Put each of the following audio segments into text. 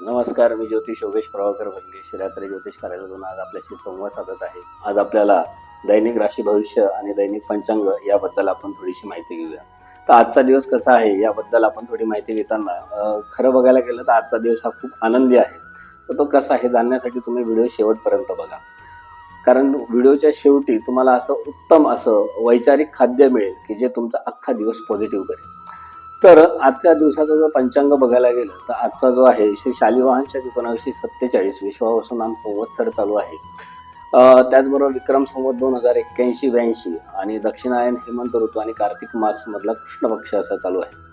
नमस्कार मी ज्योतिष योगेश प्रभाकर भंगे शिरात्री ज्योतिष कार्यालयातून आज आपल्याशी संवाद साधत आहे. आज आपल्याला दैनिक राशी भविष्य आणि दैनिक पंचांग याबद्दल आपण थोडीशी माहिती घेऊया. तर आजचा दिवस कसा आहे याबद्दल आपण थोडी माहिती घेताना खरं बघायला गेलं तर आजचा दिवस हा खूप आनंदी आहे. तर तो कसा आहे जाणण्यासाठी तुम्ही व्हिडिओ शेवटपर्यंत बघा. कारण व्हिडिओच्या शेवटी तुम्हाला असं उत्तम असं वैचारिक खाद्य मिळेल की जे तुमचा अख्खा दिवस पॉझिटिव्ह करेल. तर आजच्या दिवसाचा जर पंचांग बघायला गेलं तर आजचा जो आहे श्री शालिवाहनच्या एकोणावीसशे सत्तेचाळीस विश्वापासून नाम संवत्सर चालू आहे. त्याचबरोबर विक्रम संवत दोन हजार एक्क्याऐंशी ब्याऐंशी आणि दक्षिणायन हेमंत ऋतू आणि कार्तिक मास मधला कृष्ण पक्ष असा चालू आहे.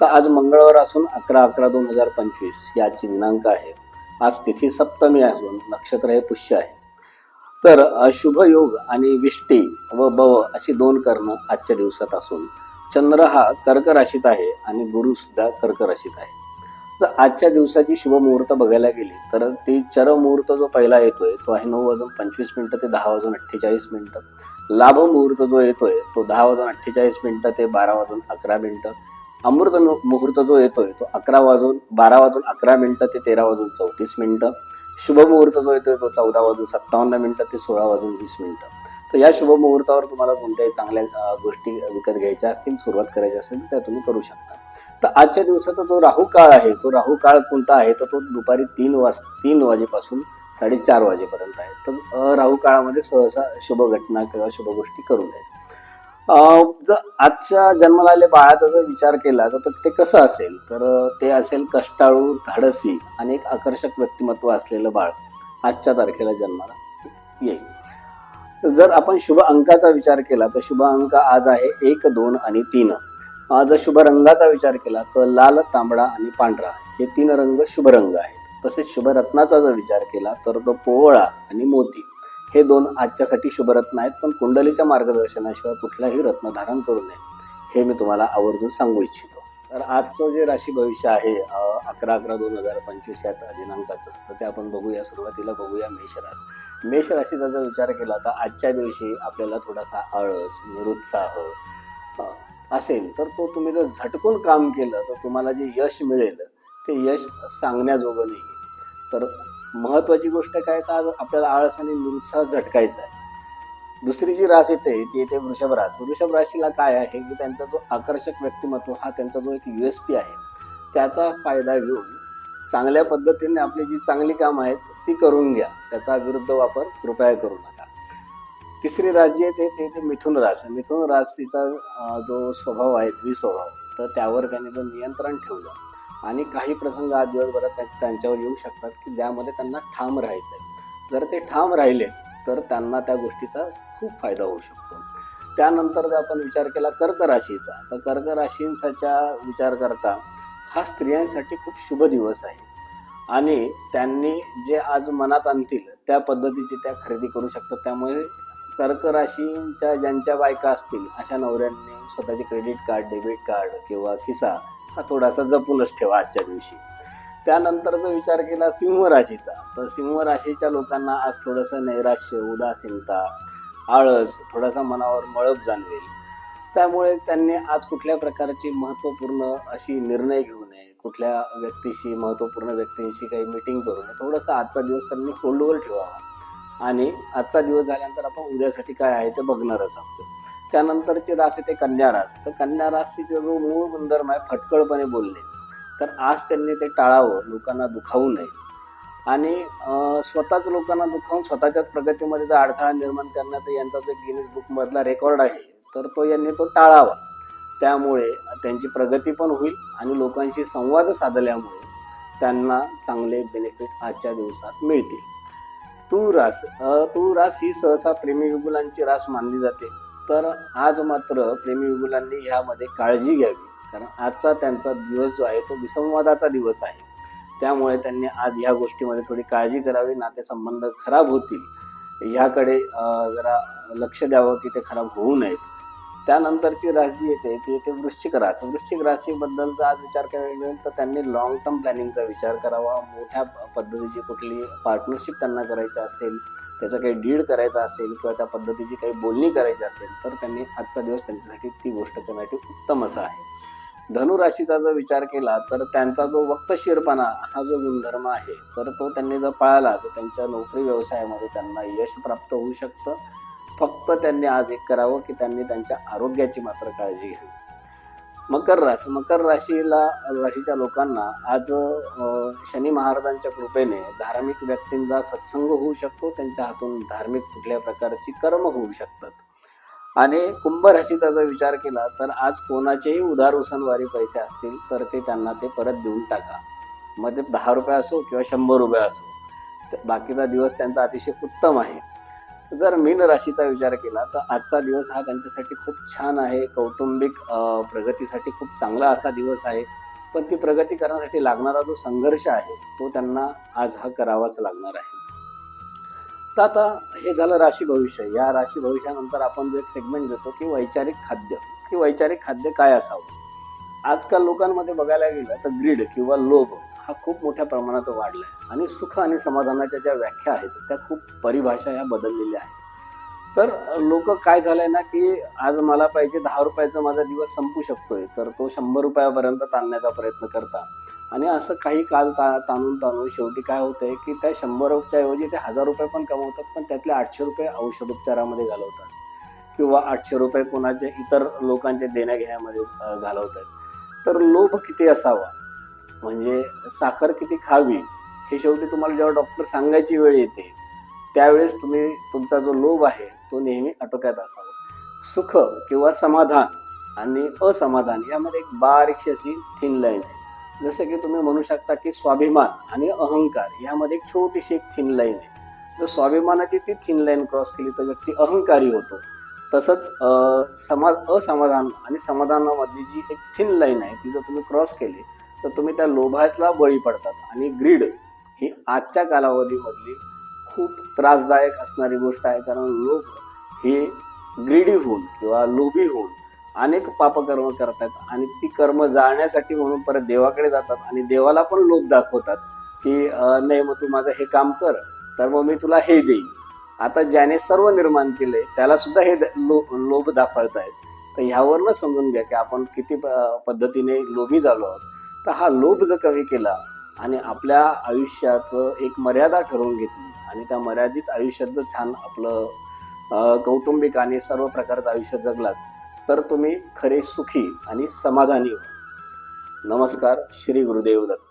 तर आज मंगळवार असून अकरा अकरा दोन हजार पंचवीस ही आजची दिनांक आहे. आज तिथी सप्तमी असून नक्षत्र हे पुष्य आहे. तर शुभ योग आणि विष्टी व बव अशी दोन कर्ण आजच्या दिवसात असून चंद्र हा कर्क राशीत आहे आणि गुरु सुद्धा कर्क राशीत आहे. तर आजच्या दिवसाची शुभ मुहूर्त बघायला गेली तर ती चर मुहूर्त जो पहिला येतोय तो आहे नऊ वाजून पंचवीस मिनिटं ते दहा वाजून अठ्ठेचाळीस मिनिटं. लाभ मुहूर्त जो येतोय तो दहा वाजून अठ्ठेचाळीस मिनिटं ते बारा वाजून अकरा मिनिटं. अमृत मु- मुहूर्त जो येतोय तो अकरा वाजून बारा वाजून अकरा मिनिटं ते तेरा वाजून चौतीस मिनिटं. शुभ मुहूर्त जो येतोय तो चौदा वाजून सत्तावन्न मिनिटं ते सोळा वाजून वीस मिनिटं. तर या शुभ मुहूर्तावर तुम्हाला कोणत्याही चांगल्या गोष्टी विकत घ्यायच्या असतील सुरुवात करायची असेल तर त्या तुम्ही करू शकता. तर आजच्या दिवसाचा जो राहू काळ आहे तो राहू काळ कोणता आहे? तर तो दुपारी तीन वाज तीन वाजेपासून साडेचार वाजेपर्यंत आहे. तर राहू काळामध्ये सहसा शुभ घटना किंवा शुभ गोष्टी करू नयेत जर आजच्या जन्माला आलेल्या बाळाचा जर विचार केला तर ते कसं असेल? तर ते असेल कष्टाळू धाडसी आणि एक आकर्षक व्यक्तिमत्व असलेलं बाळ आजच्या तारखेला जन्माला येईल. जर आपण शुभ अंकाचा विचार केला तर शुभ अंक आज आहे एक दोन आणि तीन. जर शुभ रंगाचा विचार केला तर लाल तांबडा आणि पांढरा हे तीन रंग शुभ रंग आहेत. तसेच शुभरत्नाचा जर विचार केला तर तो पोवळा आणि मोती हे दोन आजच्यासाठी शुभरत्न आहेत. पण कुंडलीच्या मार्गदर्शनाशिवाय कुठलाही रत्न धारण करू नये हे मी तुम्हाला आवर्जून सांगू इच्छितो. तर आजचं जे राशी भविष्य आहे अकरा अकरा दोन हजार पंचवीस या दिनांकाचं तर ते आपण बघूया सुरुवातीला बघूया मेषरास मेष राशीचा जर विचार केला तर आजच्या दिवशी आपल्याला थोडासा आळस निरुत्साह असेल तर तो तुम्ही जर झटकून काम केलं तर तुम्हाला जे यश मिळेल ते यश सांगण्याजोगं नाही. तर महत्त्वाची गोष्ट काय तर आज आपल्याला आळस आणि निरुत्साह झटकायचा आहे. दुसरी जी रास येते ती येते वृषभ रास. वृषभ राशीला काय आहे? की त्यांचा जो आकर्षक व्यक्तिमत्व हा त्यांचा जो एक यू एस पी आहे त्याचा फायदा घेऊन चांगल्या पद्धतीने आपली जी चांगली कामं आहेत ती करून घ्या. त्याचा विरुद्ध वापर कृपया करू नका. तिसरी रास जी आहे ते ते मिथुन रास. मिथुन राशीचा जो स्वभाव आहे द्विस्वभाव तर त्यावर त्यांनी जर नियंत्रण ठेवलं. आणि काही प्रसंग आज दिवसभरात त्यांच्यावर येऊ शकतात की ज्यामध्ये त्यांना ठाम राहायचं आहे जर ते ठाम राहिले तर त्यांना त्या गोष्टीचा खूप फायदा होऊ शकतो. त्यानंतर जर आपण विचार केला कर्क राशीचा तर कर्क राशींचा विचार करता हा स्त्रियांसाठी खूप शुभ दिवस आहे. आणि त्यांनी जे आज मनात आणतील त्या पद्धतीची त्या खरेदी करू शकतात. त्यामुळे कर्क राशींच्या ज्यांच्या बायका असतील अशा नवऱ्यांनी स्वतःचे क्रेडिट कार्ड डेबिट कार्ड किंवा खिसा हा थोडासा जपूनच ठेवा आजच्या दिवशी. त्यानंतर जर विचार केला सिंह राशीचा तर सिंह राशीच्या लोकांना आज थोडंसं नैराश्य उदासीनता आळस थोडासा मनावर मळप जाणवेल. त्यामुळे त्यांनी आज कुठल्या प्रकारची महत्त्वपूर्ण अशी निर्णय घेऊ नये कुठल्या व्यक्तीशी महत्त्वपूर्ण व्यक्तींशी काही मिटिंग करू नये थोडासा आजचा दिवस त्यांनी होल्डवर ठेवावा. आणि आजचा दिवस झाल्यानंतर आपण उद्यासाठी काय आहे ते बघणारच आहोत. त्यानंतरची रास येते कन्या रास तर कन्या राशीचा जो मूळ गुणधर्म आहे फटकळपणे बोलणे. तर आज त्यांनी ते टाळावं लोकांना दुखावू नये. आणि स्वतःच लोकांना दुखावून स्वतःच्याच प्रगतीमध्ये जर अडथळा निर्माण करण्याचा यांचा जो गिनीज बुकमधला रेकॉर्ड आहे तर तो यांनी तो टाळावा. त्यामुळे त्यांची प्रगती पण होईल आणि लोकांशी संवाद साधल्यामुळे त्यांना चांगले बेनिफिट आजच्या दिवसात मिळतील. तू रास तू रास ही सहसा प्रेमी विगुलांची रास मानली जाते. तर आज मात्र प्रेमी विगुलांनी ह्यामध्ये काळजी घ्यावी. कारण आजचा त्यांचा दिवस जो आहे तो विसंवादाचा दिवस आहे. त्यामुळे त्यांनी आज ह्या गोष्टीमध्ये थोडी काळजी करावी नातेसंबंध खराब होतील. ह्याकडे जरा लक्ष द्यावं की ते खराब होऊ नयेत. त्यानंतरची रास जी येते की येते वृश्चिक रास वृश्चिक राशीबद्दल जर आज विचार करायला मिळेल तर त्यांनी लॉंग टर्म प्लॅनिंगचा विचार करावा. मोठ्या पद्धतीची कुठली पार्टनरशिप त्यांना करायची असेल त्याचं काही डीड करायचा असेल किंवा त्या पद्धतीची काही बोलणी करायची असेल तर त्यांनी आजचा दिवस त्यांच्यासाठी ती गोष्ट करण्यासाठी उत्तम असा आहे. धनुराशीचा जर विचार केला तर त्यांचा जो वक्तशीरपणा हा जो गुणधर्म आहे तर तो त्यांनी जर पाळला तर त्यांच्या नोकरी व्यवसायामध्ये त्यांना यश प्राप्त होऊ शकतं. फक्त त्यांनी आज एक करावं की त्यांनी त्यांच्या आरोग्याची मात्र काळजी घ्यावी. मकर राशी मकर राशीला राशीच्या लोकांना आज शनी महाराजांच्या कृपेने धार्मिक व्यक्तींचा सत्संग होऊ शकतो. त्यांच्या हातून धार्मिक कुठल्या प्रकारची कर्म होऊ शकतात. आणि कुंभ राशीचा जर विचार केला तर आज कोणाचेही उधार उसनवारी पैसे असतील तर ते त्यांना ते परत देऊन टाका. मग ते दहा रुपये असो किंवा शंभर रुपये असो तर बाकीचा दिवस त्यांचा अतिशय उत्तम आहे. जर मीन राशीचा विचार केला तर आजचा दिवस हा त्यांच्यासाठी खूप छान आहे. कौटुंबिक प्रगतीसाठी खूप चांगला असा दिवस आहे. पण ती प्रगती करण्यासाठी लागणारा जो संघर्ष आहे तो त्यांना आज हा करावाच लागणार आहे. तर आता हे झालं राशी भविष्य. या राशी भविष्यानंतर आपण जो एक सेगमेंट देतो की वैचारिक खाद्य. की वैचारिक खाद्य काय असावं? आजकाल लोकांमध्ये बघायला गेलं तर ग्रीड किंवा लोभ हा खूप मोठ्या प्रमाणात वाढला आहे आणि सुख आणि समाधानाच्या ज्या व्याख्या आहेत त्या खूप परिभाषा ह्या बदललेल्या आहेत. तर लोक काय झालंय ना की आज मला पाहिजे दहा रुपयाचा माझा दिवस संपू शकतोय. तर तो शंभर रुपयापर्यंत ताणण्याचा प्रयत्न करता. आणि असं काही काल ता ताणून ताणून शेवटी काय होतंय की त्या शंभर रुपयाऐवजी ऐवजी ते हजार रुपये पण कमवतात पण त्यातले आठशे रुपये औषधोपचारामध्ये घालवतात. किंवा आठशे रुपये कोणाचे इतर लोकांचे देण्या घेण्यामध्ये अ, घालवतात. तर लोभ किती असावा? म्हणजे साखर किती खावी? हे शेवटी तुम्हाला जेव्हा डॉक्टर सांगायची वेळ येते त्यावेळेस तुम्ही तुमचा जो लोभ आहे तो नेहमी आटोक्यात असावा. सुख किंवा समाधान आणि असमाधान यामध्ये एक बारीकशी अशी थिन लाईन आहे. जसं की तुम्ही म्हणू शकता की स्वाभिमान आणि अहंकार यामध्ये एक छोटीशी एक थिन लाईन आहे. जर स्वाभिमानाची ती थिन लाईन क्रॉस केली तर व्यक्ती अहंकारी होतो. तसंच समा असमाधान आणि समाधानामधली जी एक थिन लाईन आहे ती जर तुम्ही क्रॉस केली तर तुम्ही त्या लोभातला बळी पडतात आणि ग्रीड ही आजच्या कालावधीमधली खूप त्रासदायक असणारी गोष्ट आहे कारण लोक हे ग्रीडी होऊन किंवा लोभी होऊन अनेक पापकर्म करतात आणि ती कर्म जाळण्यासाठी म्हणून परत देवाकडे जातात आणि देवाला पण लोभ दाखवतात की नाही मग तू माझं हे काम कर तर मग मी तुला हे देईन. आता ज्याने सर्व निर्माण केले त्याला सुद्धा हे द- लो लोभ दाखवत आहेत तर ह्यावरनं समजून घ्या की आपण किती प- पद्धतीने लोभी झालो आहोत. तर हा लोभ जर कमी केला आणि आपल्या आयुष्याचं एक मर्यादा ठरवून घेतली. आणि त्या मर्यादित आयुष्यात जर छान आपलं कौटुंबिक आणि सर्व प्रकारचं आयुष्य जगलात तर तुम्ही खरे सुखी आणि समाधानी नमस्कार श्री गुरुदेव दत्त.